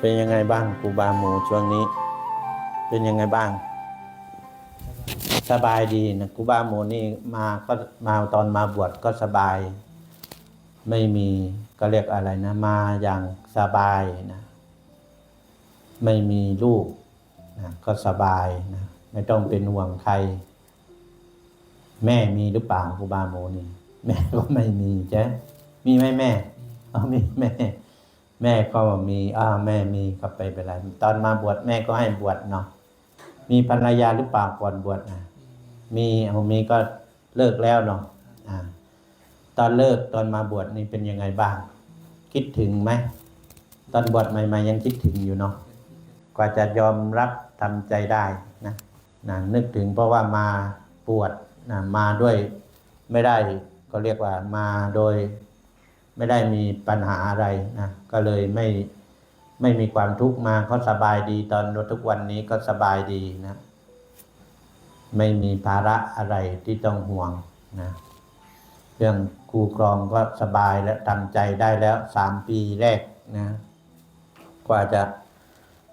เป็นยังไงบ้างครูบาหมูช่วงนี้ เป็นยังไงบ้าง สบายดีนะครูบาหมูนี่มาก็มาตอนมาบวชก็สบาย ไม่มีก็เรียกอะไรนะ มาอย่างสบายนะไม่มีลูกนะก็สบายนะไม่ต้องเป็นห่วงใคร แม่มีหรือเปล่าครูบาหมูนี่ แม่ก็ไม่มีใช่มีไหมแม่อ๋อมีแม่ แม่ก็มีอ้าแม่มีก็ไปเป็นไรตอนมาบวชแม่ก็ให้บวชเนาะมีภรรยาหรือเปล่าก่อนบวชนะมีเอามีก็เลิกแล้วเนาะอ่า ตอนเลิกตอนมาบวชนี่เป็นยังไงบ้าง คิดถึงไหมตอนบวชใหม่ๆยังคิดถึงอยู่เนาะกว่าจะยอมรับทำใจได้นะนะนึกถึงเพราะว่ามาบวชนะมาด้วยไม่ได้ก็เรียกว่ามาโดย ไม่ได้มีปัญหาอะไรนะก็เลยไม่ไม่มีความทุกข์มาก็สบายดีตอนทุกวันนี้ก็สบายดีนะ ไม่มีภาระอะไรที่ต้องห่วงนะเรื่องครูกรองก็สบายและทำใจได้แล้วสามปีแรกนะ กว่าจะ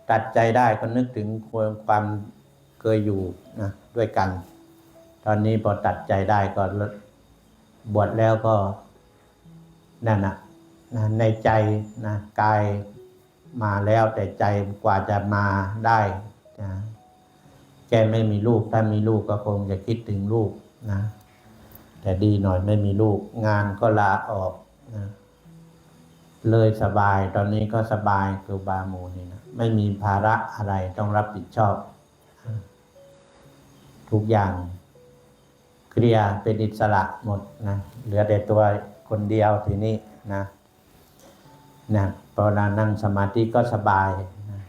ตัดใจได้ก็นึกถึงความเคยอยู่นะด้วยกัน ตอนนี้พอตัดใจได้ก็บวชแล้วก็ นั่นนะนะในใจนะกายมาแล้วแต่ใจกว่าจะมาได้นะแกไม่มีลูกถ้ามีลูกก็คงจะคิดถึงลูกนะแต่ดีหน่อยไม่มีลูก งานก็ลาออกนะเลยสบายตอนนี้ก็สบายคือบาหมูนี่นะไม่มีภาระอะไรต้องรับผิดชอบ ทุกอย่างเคลียร์เป็นอิสระหมดนะเหลือแต่ตัว คนเดียวทีนี้นะนะพอเรานั่งสมาธิก็สบายนะ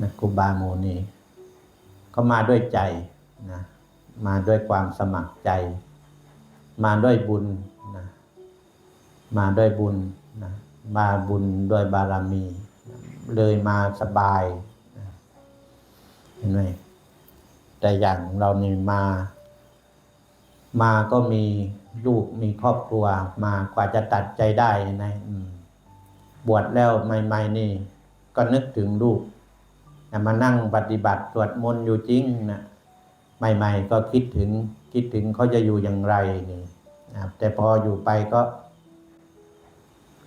นะครูบาโมนี่ก็มาด้วยใจนะมาด้วยความสมัครใจ มาด้วยบุญนะมาด้วยบุญนะมาบุญด้วยบารมี เลยมาสบายเห็นไหมแต่อย่างเรานี่มา มาก็มีลูกมีครอบครัวมากว่าจะตัดใจได้นะบวชแล้วใหม่ๆนี่ ก็นึกถึงลูกมานั่งปฏิบัติสวดมนต์อยู่จริงนะใหม่ๆ ก็คิดถึงคิดถึงเขาจะอยู่อย่างไรนี่แต่พออยู่ไปก็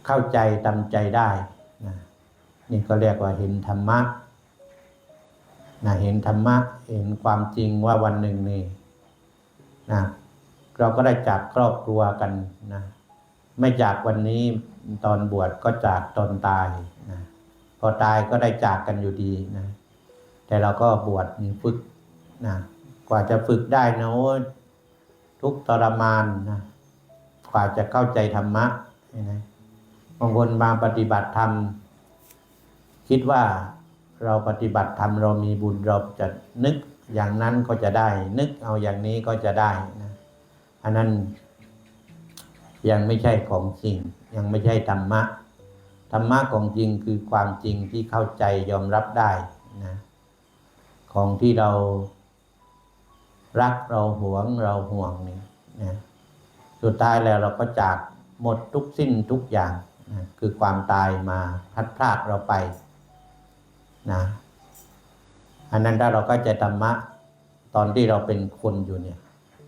เข้าใจตามใจได้นะนี่ก็เรียกว่าเห็นธรรมะนะเห็นธรรมะ เห็นความจริงว่าวันหนึ่งนี่นะ เราก็ได้จากครอบครัวกันนะไม่จากวันนี้ตอนบวชก็จากตอนตายนะพอตายก็ได้จากกันอยู่ดีนะ แต่เราก็บวชฝึกนะกว่าจะฝึกได้นะโอ้ยทุกทรมานนะกว่าจะเข้าใจธรรมะนไหมบางคนมาปฏิบัติธรรม คิดว่าเราปฏิบัติธรรมเรามีบุญเราจะนึกอย่างนั้นก็จะได้ นึกเอาอย่างนี้ก็จะได้นะ อันนั้นยังไม่ใช่ของจริง ยังไม่ใช่ธรรมะ ธรรมะของจริงคือความจริงที่เข้าใจยอมรับได้นะของที่เรารักเราหวงเราห่วงนี่นะสุดท้ายแล้วเราก็จากหมดทุกสิ้นทุกอย่างนะคือความตายมาพัดพรากเราไปนะอันนั้นถ้าเราก็ใจธรรมะตอนที่เราเป็นคนอยู่เนี่ย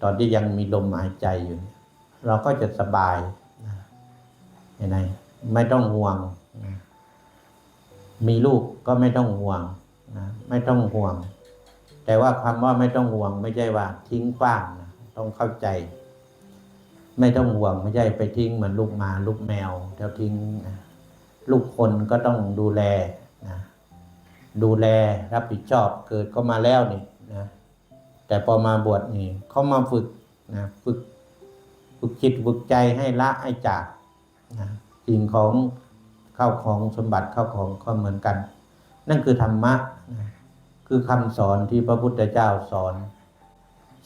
ตอนที่ยังมีลมหายใจอยู่เนี่ยเราก็จะสบายนะเห็นไหมไม่ต้องห่วงนะมีลูกก็ไม่ต้องห่วงนะไม่ต้องห่วง แต่ว่าคำว่าไม่ต้องห่วง ไม่ใช่ว่า ทิ้งกว้างนะต้องเข้าใจ ไม่ต้องห่วงไม่ใช่ไปทิ้งเหมือนลูกมาลูกแมวแล้วทิ้งนะลูกคนก็ต้องดูแลนะดูแลรับผิดชอบเกิดก็มาแล้วนี่นะ แต่พอมาบวชนี่เขามาฝึกนะฝึกฝึกจิตฝึกใจให้ละให้จากนะสิ่งของเข้าของสมบัติเข้าของก็เหมือนกัน นั่นคือธรรมะนะคือคำสอนที่พระพุทธเจ้าสอน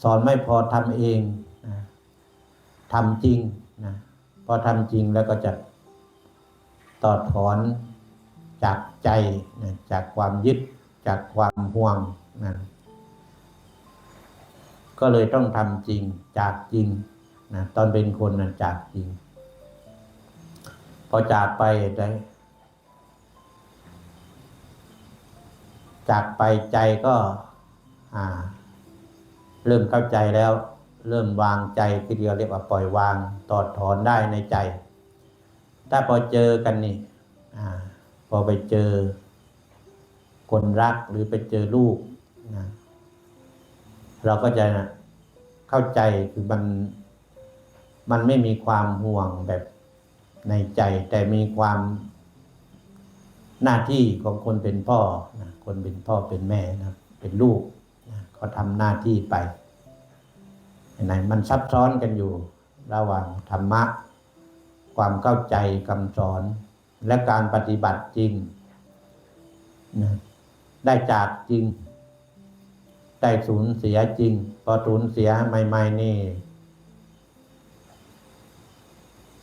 สอนไม่พอทำเองนะทำจริงนะพอทำจริงแล้วก็จะต่อถอนจากใจนะจากความยึดจากความห่วงนะ ก็เลยต้องทำจริงจากจริงนะตอนเป็นคนนะจากจริง พอจากไปได้จากไปใจก็เริ่มเข้าใจแล้ว เริ่มวางใจคือเดียวเรียกว่าปล่อยวางตอดถอนได้ในใจ ถ้าพอเจอกันนี่อพอไปเจอคนรักหรือไปเจอลูกนะ เราก็จะเข้าใจคือมันมันไม่มีความห่วงแบบในใจ แต่มีความหน้าที่ของคนเป็นพ่อนะคนเป็นพ่อเป็นแม่นะเป็นลูกนะเขาทำหน้าที่ไปไหนมันซับซ้อนกันอยู่ ระหว่างธรรมะ ความเข้าใจคำสอน และการปฏิบัติจริงนะได้จากจริง ได้สูญเสียจริง พอสูญเสียใหม่ ๆ นี่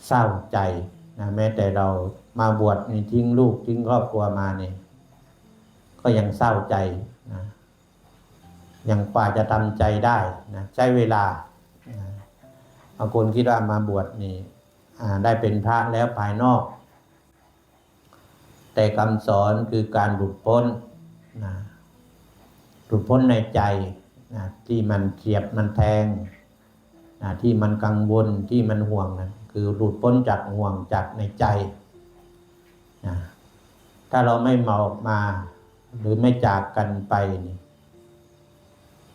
เศร้าใจนะแม้แต่เรามาบวชนี่ทิ้งลูกทิ้งครอบครัวมาเนี่ยก็ยังเศร้าใจนะยังกว่าจะทำใจได้นะใช้เวลาบางคนคิดว่ามาบวชนี่ได้เป็นพระแล้วภายนอก แต่คำสอนคือการหลุดพ้นนะ หลุดพ้นในใจนะที่มันเสียบมันแทงนะที่มันกังวลที่มันห่วงนะคือหลุดพ้นจากห่วงจากในใจนะถ้าเราไม่เมาออกมา หรือไม่จากกันไปนี่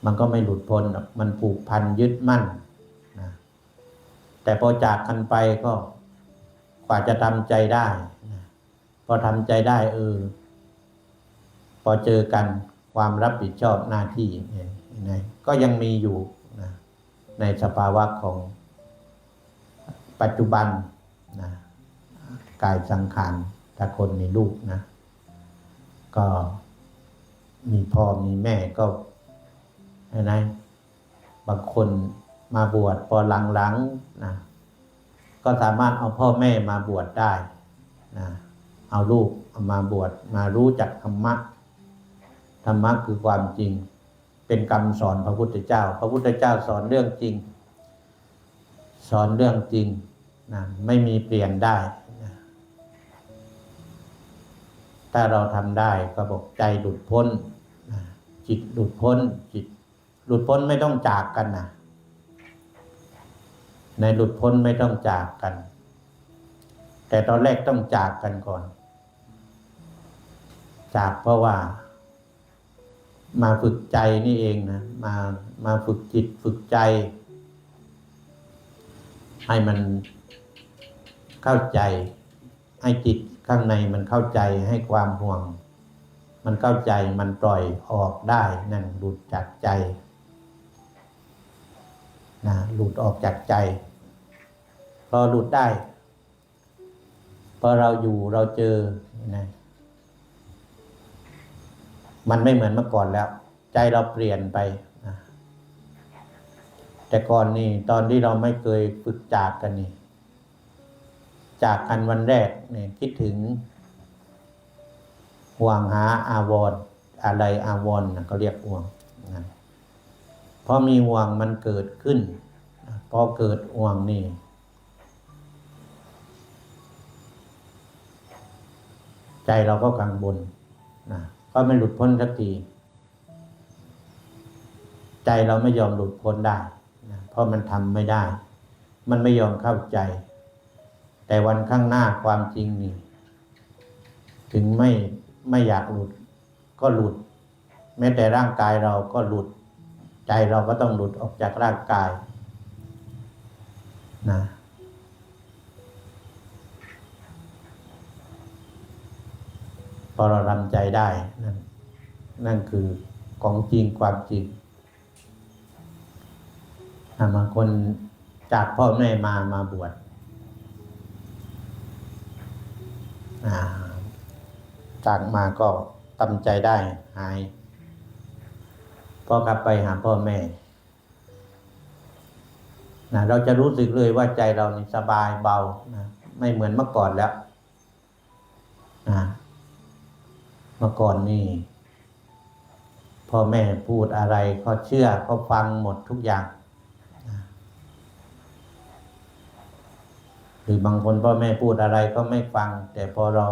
มันก็ไม่หลุดพ้นมันผูกพันยึดมั่นนะแต่พอจากกันไปก็กว่าจะทำใจได้นะพอทำใจได้เออพอเจอกัน ความรับผิดชอบหน้าที่เนี่ยก็ยังมีอยู่นะในสภาวะของปัจจุบันนะกายสังขารถ้าคนมีลูกนะ ก็มีพ่อมีแม่ก็อะไรบางคนมาบวชพอหลังๆนะก็สามารถเอาพ่อแม่มาบวชได้นะเอาลูกมาบวชมารู้จักธรรมะ ธรรมะคือความจริง เป็นคำสอนพระพุทธเจ้า พระพุทธเจ้าสอนเรื่องจริง สอนเรื่องจริงนะไม่มีเปลี่ยนได้นะถ้าเราทำได้ก็บอกใจหลุดพ้นนะจิตหลุดพ้นจิต หลุดพ้นไม่ต้องจากกันนะในหลุดพ้นไม่ต้องจากกัน แต่ตอนแรกต้องจากกันก่อน จากเพราะว่า มาฝึกใจนี่เองนะมามาฝึกจิตฝึกใจ ให้มันเข้าใจ ให้จิตข้างในมันเข้าใจให้ความห่วง มันเข้าใจมันปล่อยออกได้นั่นหลุดจากใจนะหลุดออกจากใจ พอหลุดได้ พอเราอยู่เราเจอนะ มันไม่เหมือนเมื่อก่อนแล้ว ใจเราเปลี่ยนไปนะแต่ก่อนนี่ตอนที่เราไม่เคยฝึกจากกันนี่ จากกันวันแรกเนี่ยคิดถึงห่วงหาอาวรณ์อะไรอาวรณ์นะเขาเรียกห่วงนะพอมีห่วงมันเกิดขึ้น พอเกิดห่วงนี่ใจเราก็กังวลนะ ก็ไม่หลุดพ้นสักที ใจเราไม่ยอมหลุดพ้นได้นะเพราะมันทำไม่ได้ มันไม่ยอมเข้าใจ แต่วันข้างหน้าความจริงนี่ ถึงไม่ไม่อยากหลุด ก็หลุด แม้แต่ร่างกายเราก็หลุด ใจเราก็ต้องหลุดออกจากร่างกาย นะ พอเราทำใจได้นั่นนั่นคือของจริงความจริงบางคนจากพ่อแม่มามาบวชจากมาก็ทำใจได้หายพอกลับไปหาพ่อแม่นะเราจะรู้สึกเลยว่าใจเรานี่สบายเบานะไม่เหมือนเมื่อก่อนแล้ว เมื่อก่อนนี่พ่อแม่พูดอะไรก็เชื่อก็ฟังหมดทุกอย่าง หรือบางคนพ่อแม่พูดอะไรก็ไม่ฟัง แต่พอเรา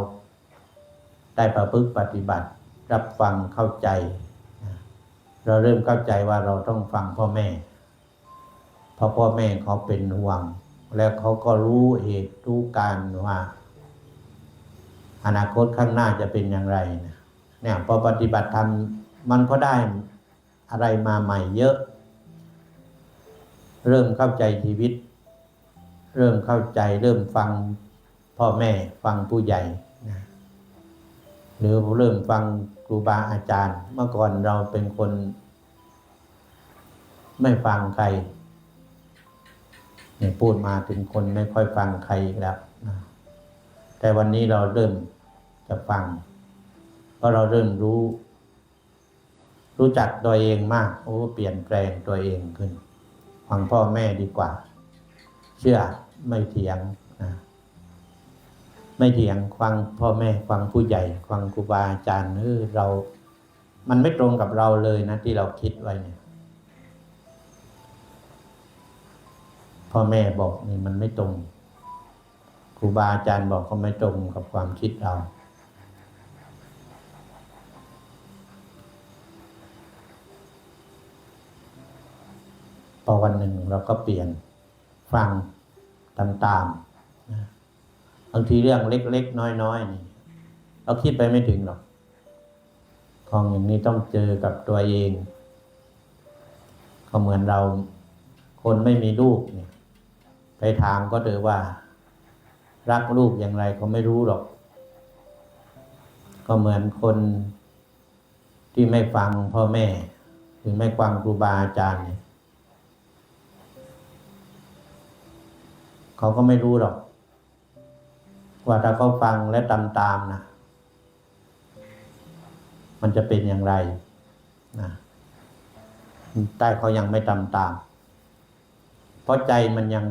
ได้ประพฤติปฏิบัติ รับฟังเข้าใจ เราเริ่มเข้าใจว่าเราต้องฟังพ่อแม่เพราะพ่อแม่เขาเป็นห่วง แล้วเขาก็รู้เหตุรู้การว่า อนาคตข้างหน้าจะเป็นอย่างไรนะ เนี่ยพอปฏิบัติธรรมมันก็ได้อะไรมาใหม่เยอะ เริ่มเข้าใจชีวิต เริ่มเข้าใจเริ่มฟังพ่อแม่ฟังผู้ใหญ่นะหรือเริ่มฟังครูบาอาจารย์ เมื่อก่อนเราเป็นคน ไม่ฟังใครเนี่ยพูดมาถึงคนไม่ค่อยฟังใครอีกแล้วนะแต่วันนี้เราเริ่มจะฟัง เพราะเราเริ่มรู้ รู้จักตัวเองมาก โอ้เปลี่ยนแปลงตัวเองขึ้นฟังพ่อแม่ดีกว่า เชื่อไม่เถียงนะไม่เถียงฟังพ่อแม่ฟังผู้ใหญ่ฟังครูบาอาจารย์เออเรา มันไม่ตรงกับเราเลยนะ ที่เราคิดไว้เนี่ยพ่อแม่บอกนี่มันไม่ตรงครูบาอาจารย์บอกก็ไม่ตรงกับความคิดเรา พอวันหนึ่งเราก็เปลี่ยนฟังตามๆนะบางทีเรื่องเล็กๆ น้อยๆนี่เราคิดไปไม่ถึงหรอกของอย่างนี้ต้องเจอกับตัวเอง ก็เหมือนเราคนไม่มีลูกเนี่ยไปถามก็เถอว่า รักลูกอย่างไรก็ไม่รู้หรอก ก็เหมือนคนที่ไม่ฟังพ่อแม่ หรือไม่ฟังครูบาอาจารย์เนี่ย เขาก็ไม่รู้หรอก ว่าถ้าเขาฟังและตามตามนะมันจะเป็นอย่างไรนะใต้เขายังไม่ตามตาม เพราะใจมันยัง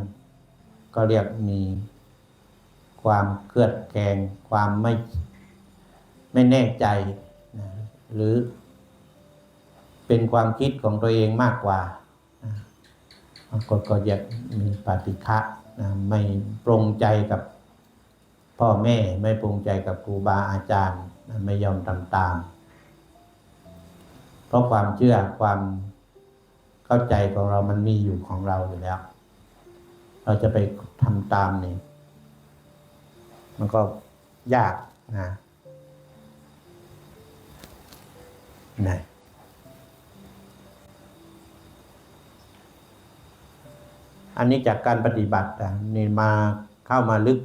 ก็เรียกมีความเคลือดแคลงความไม่ไม่แน่ใจนะหรือเป็นความคิดของตัวเองมากกว่านะบางคนก็อยากมีปฏิฆะ ไม่ปรงใจกับพ่อแม่ไม่ปรงใจกับครูบาอาจารย์ไม่ยอมทำตาม เพราะความเชื่อความเข้าใจของเรามันมีอยู่ของเราอยู่แล้ว เราจะไปทำตามนี่มันก็ยากนะนะ อันนี้จากการปฏิบัตินี่มาเข้ามาลึก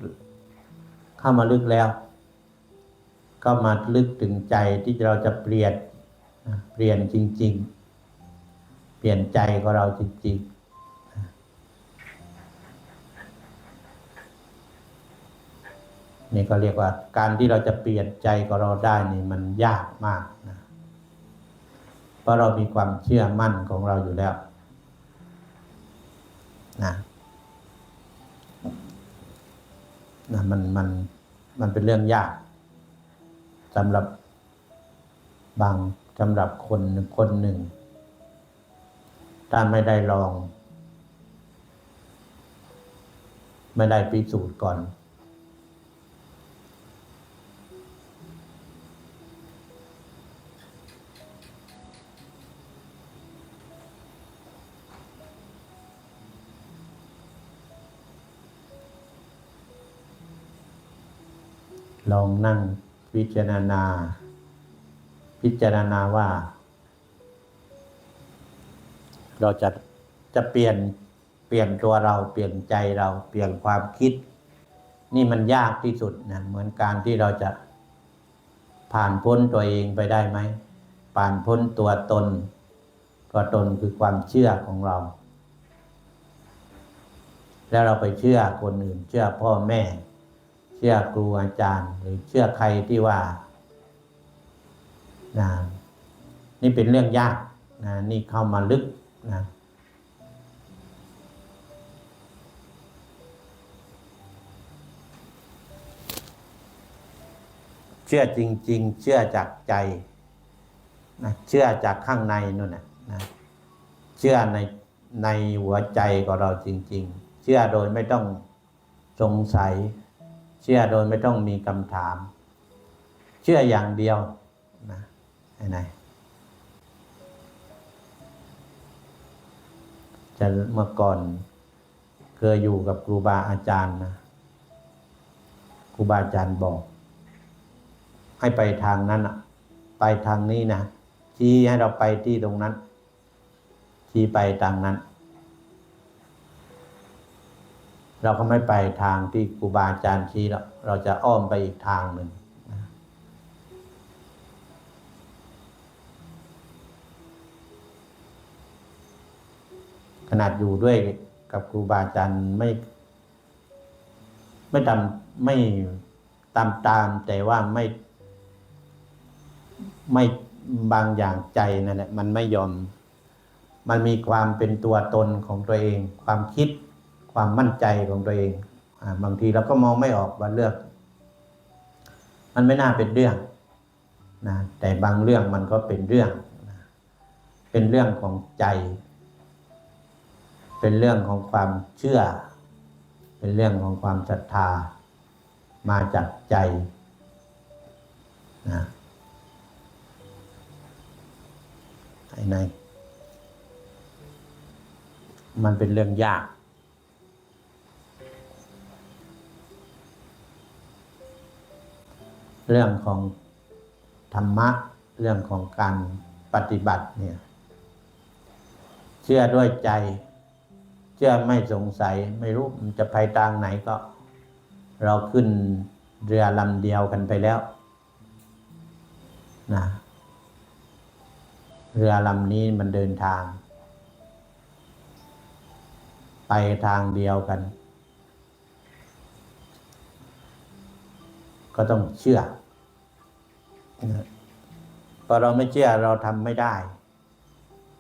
เข้ามาลึกแล้ว ก็มาลึกถึงใจที่เราจะเปลี่ยนเปลี่ยนจริง ๆ เปลี่ยนใจของเราจริง ๆนี่ก็เรียกว่าการที่เราจะเปลี่ยนใจของเราได้นี่มันยากมากนะ เพราะเรามีความเชื่อมั่นของเราอยู่แล้ว นะนะมันมันมันเป็นเรื่องยากสำหรับบางสำหรับคนคนหนึ่ง ถ้าไม่ได้ลอง ไม่ได้พิสูจน์ก่อน ลองนั่งพิจารณา พิจารณาว่า เราจะจะเปลี่ยนเปลี่ยนตัวเราเปลี่ยนใจเราเปลี่ยนความคิด นี่มันยากที่สุดนะเหมือนการที่เราจะผ่านพ้นตัวเองไปได้ไหมผ่านพ้นตัวตน ตัวตนคือความเชื่อของเรา แล้วเราไปเชื่อคนอื่น เชื่อพ่อแม่ ชื่อครูอาจารย์ หรือเชื่อใครที่ว่านะนี่เป็นเรื่องยากนะนี่เข้ามาลึกนะเชื่อจริง ๆ เชื่อจากใจนะเชื่อจากข้างในนู่นนะนะเชื่อในในหัวใจของเราจริง ๆ เชื่อโดยไม่ต้องสงสัย เชื่อโดยไม่ต้องมีคำถาม เชื่ออย่างเดียวนะไหนจะเมื่อก่อนเคยอยู่กับครูบาอาจารย์นะครูบาอาจารย์บอก ให้ไปทางนั้นอะไปทางนี้นะชี้ให้เราไปที่ตรงนั้นชี้ไปทางนั้น เราก็ไม่ไปทางที่ครูบาอาจารย์ชี้แล้วเราจะอ้อมไปอีกทางหนึ่งขนาดอยู่ด้วยกับครูบาอาจารย์ไม่ ไม่ตามไม่ตามตามแต่ว่าไม่ไม่บางอย่างใจนั่นแหละมันไม่ยอม มันมีความเป็นตัวตนของตัวเอง ความคิด ความมั่นใจของตัวเองอบางทีเราก็มองไม่ออกว่าเรื่องมันไม่น่าเป็นเรื่องนะแต่บางเรื่องมันก็เป็นเรื่องนะเป็นเรื่องของใจ เป็นเรื่องของความเชื่อ เป็นเรื่องของความศรัทธา มาจากใจนะใน มันเป็นเรื่องยาก เรื่องของธรรมะ เรื่องของการปฏิบัติเนี่ย เชื่อด้วยใจ เชื่อไม่สงสัย ไม่รู้มันจะไปทางไหนก็ เราขึ้นเรือลำเดียวกันไปแล้วนะเรือลำนี้มันเดินทาง ไปทางเดียวกัน ก็ต้องเชื่อนะพอเราไม่เชื่อเราทำไม่ได้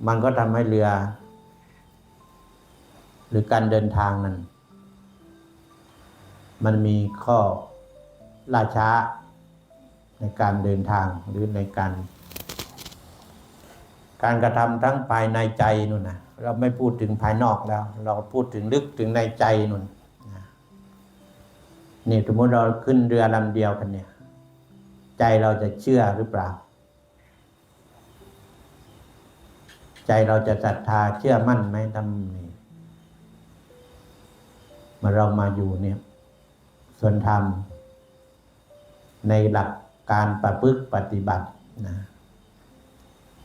มันก็ทำให้เรือ หรือการเดินทางนั้น มันมีข้อล่าช้าในการเดินทางหรือในการ การกระทำทั้งภายในใจนู่นนะเราไม่พูดถึงภายนอกแล้ว เราพูดถึงลึกถึงในใจนู่น นี่สมมติเราขึ้นเรือลำเดียวกันเนี่ย ใจเราจะเชื่อหรือเปล่า ใจเราจะศรัทธาเชื่อมั่นไหมทำนี่มาเรามาอยู่เนี่ย ส่วนธรรม ในหลักการประพฤติปฏิบัตินะ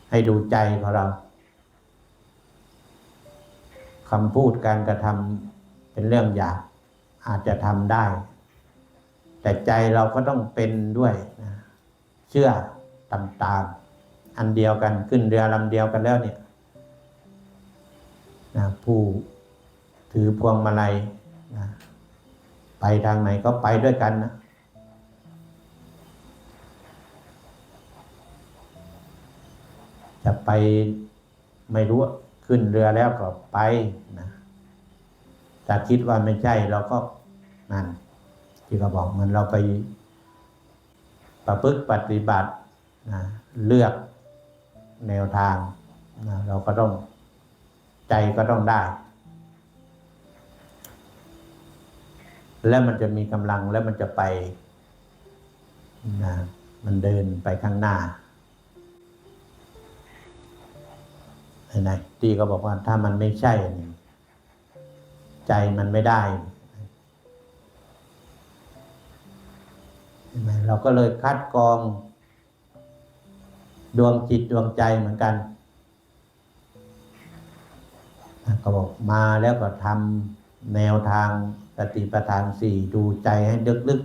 ให้ดูใจของเราคำพูดการกระทำเป็นเรื่องหยาบอาจจะทำได้ แต่ใจเราก็ต้องเป็นด้วยนะเชื่อตามๆอันเดียวกันขึ้นเรือลำเดียวกันแล้วเนี่ยนะผู้ถือพวงมาลัยนะไปทางไหนก็ไปด้วยกันนะจะไปไม่รู้ขึ้นเรือแล้วก็ไปนะถ้าคิดว่าไม่ใช่เราก็นั่น ที่เขาบอกเหมันเราไปประพฤติปฏิบัตินะเลือกแนวทางนะเราก็ต้องใจก็ต้องได้ แล้วมันจะมีกำลังแล้วมันจะไปนะมันเดินไปข้างหน้าไหนตีก็บอกว่าถ้ามันไม่ใช่ ใจมันไม่ได้ เราก็เลยคัดกรอง ดวงจิตดวงใจเหมือนกันก็บอกมาแล้วก็ทำแนวทางสติปัฏฐานสี่ดูใจให้ลึก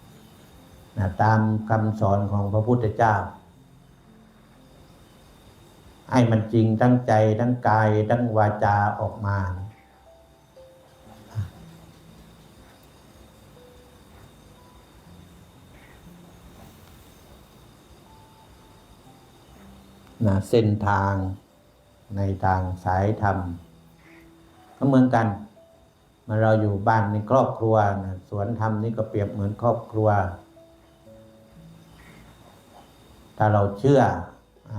ๆนะตามคำสอนของพระพุทธเจ้า ให้มันจริงทั้งใจทั้งกายทั้งวาจาออกมา นะเส้นทางในทางสายธรรม ก็เหมือนกันเมื่อเราอยู่บ้านในครอบครัวนะสวนธรรมนี่ก็เปรียบเหมือนครอบครัว ถ้าเราเชื่ออ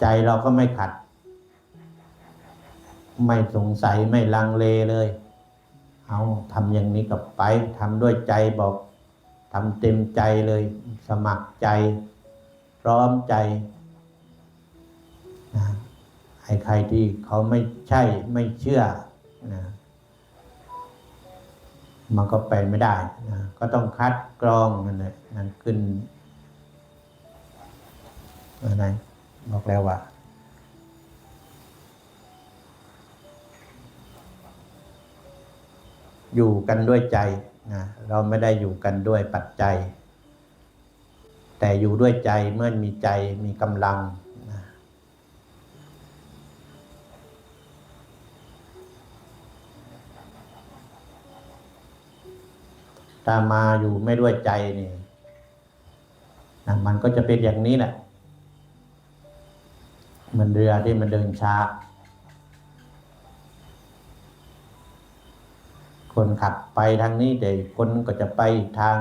ใจเราก็ไม่ขัด ไม่สงสัยไม่ลังเลเลย เอาทำอย่างนี้กับไปทำด้วยใจบอกทำเต็มใจเลย สมัครใจ พร้อมใจนะให้ใครที่เขาไม่ใช่ไม่เชื่อนะมันก็ไปไม่ได้นะก็ต้องคัดกรองนั่นแหละนั่นขึ้นอะไรบอกแล้วว่าอยู่กันด้วยใจนะเราไม่ได้อยู่กันด้วยปัจจัย แต่อยู่ด้วยใจเมื่อมีใจมีกำลังนะถ้ามาอยู่ไม่ด้วยใจนี่นะมันก็จะเป็นอย่างนี้แหละมันเรือที่มันเดินช้า คนขับไปทางนี้แต่คนก็จะไปทาง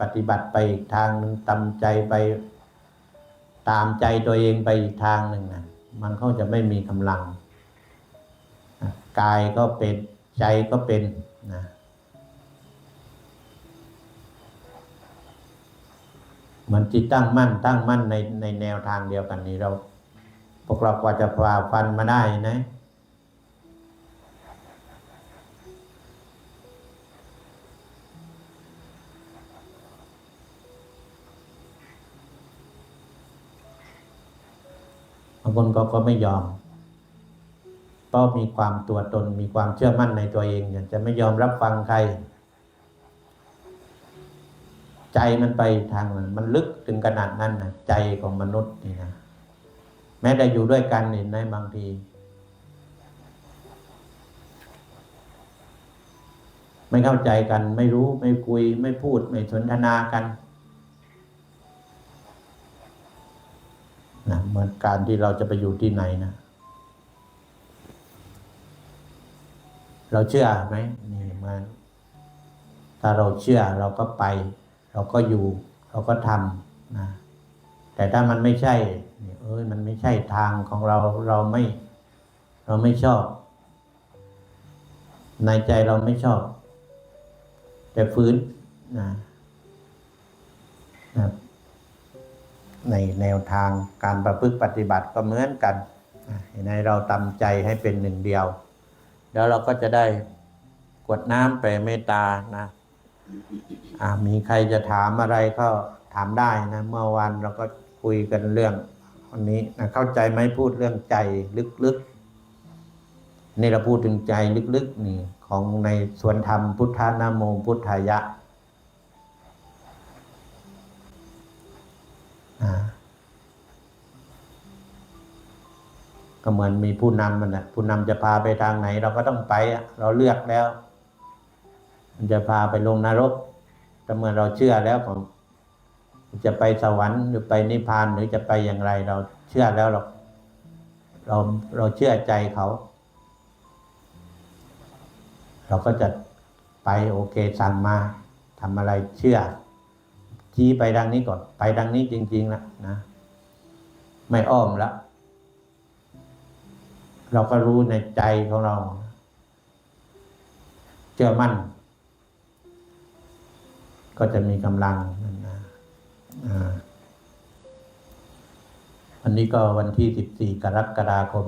ปฏิบัติไปอีกทางหนึ่งตามใจไปตามใจตัวเองไปอีกทางหนึ่งนะมันก็จะไม่มีกำลังนะกายก็เป็นใจก็เป็นนะเหมือนจิตตั้งมั่นตั้งมั่นในในแนวทางเดียวกันนี้เรา พวกเรากว่าจะฝ่าฟันมาได้นะ คนก็ก็ไม่ยอม เพราะมีความตัวตนมีความเชื่อมั่นในตัวเองอยากจะไม่ยอมรับฟังใคร ใจมันไปทางมันมันลึกถึงขนาดนั้นนะใจของมนุษย์นี่นะแม้แต่อยู่ด้วยกันเห็นไหมบางที ไม่เข้าใจกันไม่รู้ไม่คุยไม่พูดไม่สนทนากัน นะ เหมือนการที่เราจะไปอยู่ที่ไหนนะ เราเชื่อไหมนี่มันถ้าเราเชื่อเราก็ไป เราก็อยู่ เราก็ทำนะแต่ถ้ามันไม่ใช่นี่เอ้ยมันไม่ใช่ทางของเราเราไม่ เราไม่ชอบ ในใจเราไม่ชอบ แต่ฟื้นนะนะ ในแนวทางการประพฤติปฏิบัติก็เหมือนกันนะเห็นเราตำใจให้เป็นหนึ่งเดียว แล้วเราก็จะได้กวดน้ำแผ่เมตตานะมีใครจะถามอะไรก็ถามได้นะ เมื่อวานเราก็คุยกันเรื่องวันนี้นะเข้าใจไหมพูดเรื่องใจลึกๆนี่เราพูดถึงใจลึกๆนี่ของในสวนธรรมพุทธานาโมพุทธายะ อ่า ก็เหมือนมีผู้นำมันนะผู้นำจะพาไปทางไหน เราก็ต้องไปเราเลือกแล้ว มันจะพาไปลงนรกแต่เมื่อเราเชื่อแล้วผมจะไปสวรรค์หรือไปนิพพานหรือจะไปอย่างไร เราเชื่อแล้วเราเราเราเชื่อใจเขา เราก็จะไปโอเคสั่งมาทำอะไรเชื่อ ชี้ไปดังนี้ก่อน ไปดังนี้จริงๆนะนะ ไม่อ้อมแล้วเราก็รู้ในใจของเราเชื่อมั่น ก็จะมีกำลังนั่นะอ่าวันนี้ก็วันที่ 14 กรกฎาคม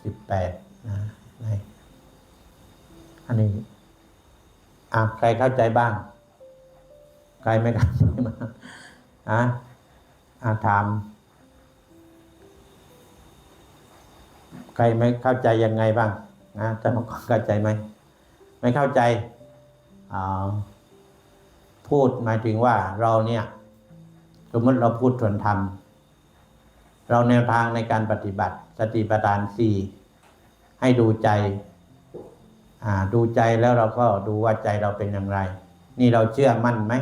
2568 นะในอันนี้อะใครเข้าใจบ้าง ใครไม่เข้าใจมาอะอะถามใครไม่เข้าใจยังไงบ้างนะท่านเข้าใจไหมไม่เข้าใจอ่าพูดหมายถึงว่าเราเนี่ยสมมติเราพูดส่วนธรรม เราแนวทางในการปฏิบัติ สติปัฏฐานสี่ให้ดูใจอ่าดูใจแล้วเราก็ดูว่าใจเราเป็นอย่างไร นี่เราเชื่อมั่นไหม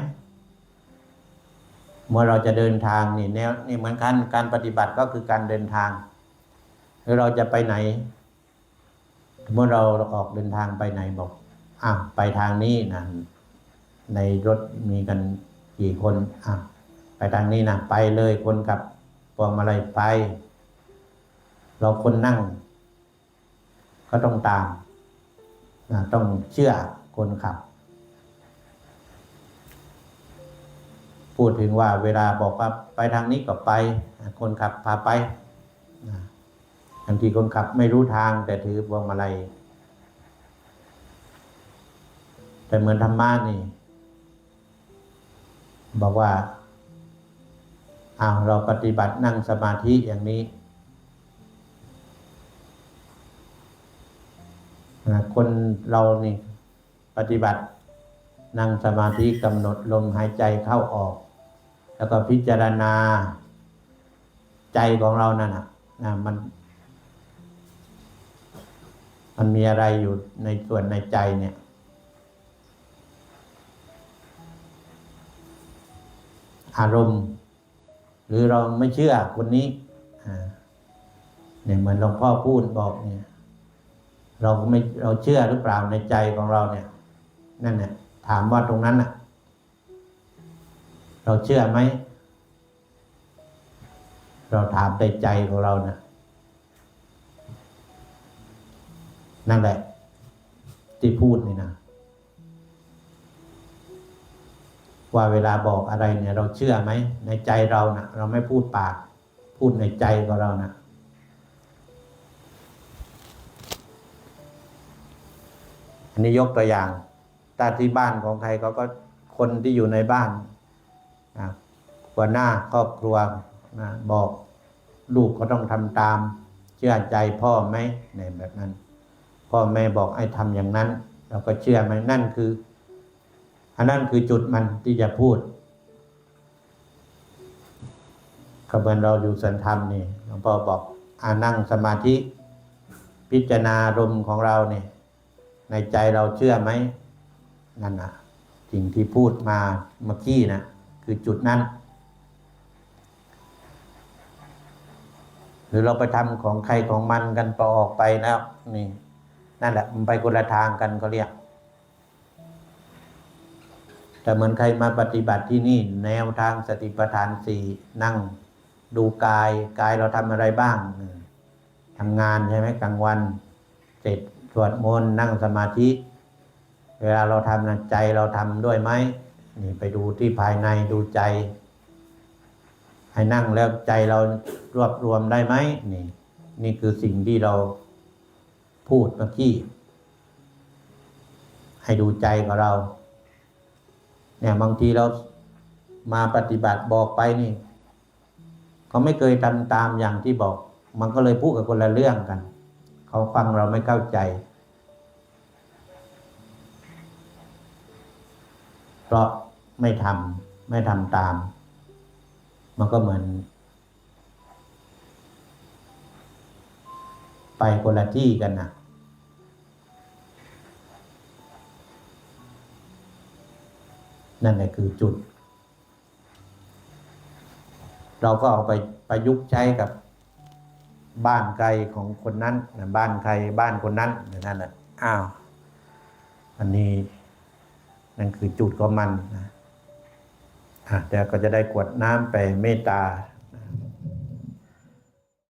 เมื่อเราจะเดินทางนี่แนวนี่เหมือนกันการปฏิบัติก็คือการเดินทางหรือเราจะไปไหนเมื่อเราออกเดินทางไปไหนบอกอะไปทางนี้นะในรถมีกันกี่คนอะไปทางนี้นะไปเลยคนขับพวงมาลัยไป เราคนนั่ง ก็ต้องตามนะต้องเชื่อคนขับ พูดถึงว่าเวลาบอกว่าไปทางนี้ก็ไป คนขับพาไปบางทีคนขับไม่รู้ทางแต่ถือพวงมาลัยแต่เหมือนธรรมะนี่ บอกว่าอ้าวเราปฏิบัตินั่งสมาธิอย่างนี้คนเรานี่ปฏิบัตินั่งสมาธิกำหนดลมหายใจเข้าออก แล้วก็พิจารณาใจของเรานั่นนะนะมัน มันมีอะไรอยู่ในส่วนในใจเนี่ย อารมณ์ หรือเราไม่เชื่อคนนี้เนี่ยเหมือนหลวงพ่อพูดบอกเนี่ย เราไม่เราเชื่อหรือเปล่าในใจของเราเนี่ย นั่นเนี่ยถามว่าตรงนั้นน่ะ เราเชื่อไหม เราถามในใจของเรานะนั่นแหละ ที่พูดนี่นะ ว่าเวลาบอกอะไรเนี่ย เราเชื่อไหม ในใจเรานะเราไม่พูดปาก พูดในใจของเรานะอันนี้ยกตัวอย่างถ้าที่บ้านของใครเขาก็คนที่อยู่ในบ้าน หัวหน้าครอบครัวนะบอกลูกก็ต้องทำตาม เชื่อใจพ่อไหมในแบบนั้น พ่อแม่บอกให้ทำอย่างนั้น เราก็เชื่อไหมนั่นคืออันนั้นคือจุดมันที่จะพูดก็เหมือนเราอยู่สันธรรมนี่หลวงพ่อบอกอานั่งสมาธิ พิจารณารมของเราเนี่ยในใจเราเชื่อไหมนั่นนะสิ่งที่พูดมาเมื่อกี้นะคือจุดนั้น หรือเราไปทำของใครของมันกันพอออกไปแล้วนี่นั่นแหละมันไปคนละทางกันก็เรียก แต่เหมือนใครมาปฏิบัติที่นี่แนวทางสติปัฏฐานสี่นั่งดูกายกายเราทำอะไรบ้างทำงานใช่ไหมกลางวัน เสร็จสวดมนต์นั่งสมาธิ เวลาเราทำนะใจเราทำด้วยไหมนี่ไปดูที่ภายในดูใจ ให้นั่งแล้วใจเรารวบรวมได้ไหมนี่ นี่คือสิ่งที่เราพูดเมื่อกี้ ให้ดูใจของเรา เนี่ยบางทีเรามาปฏิบัติบอกไปนี่เขาไม่เคยทำตามอย่างที่บอก มันก็เลยพูดกับคนละเรื่องกัน เขาฟังเราไม่เข้าใจ เพราะไม่ทำไม่ทำตาม มันก็เหมือน ไปคนละที่กันนะนั่นแหละคือจุด เราก็เอาไปประยุกต์ใช้กับบ้านไกลของคนนั้นบ้านใครบ้านคนนั้นนั่นแหละอ้าว อันนี้นั่นคือจุดของมันนะ เดี๋ยวก็จะได้กวดน้ำไปเมตตา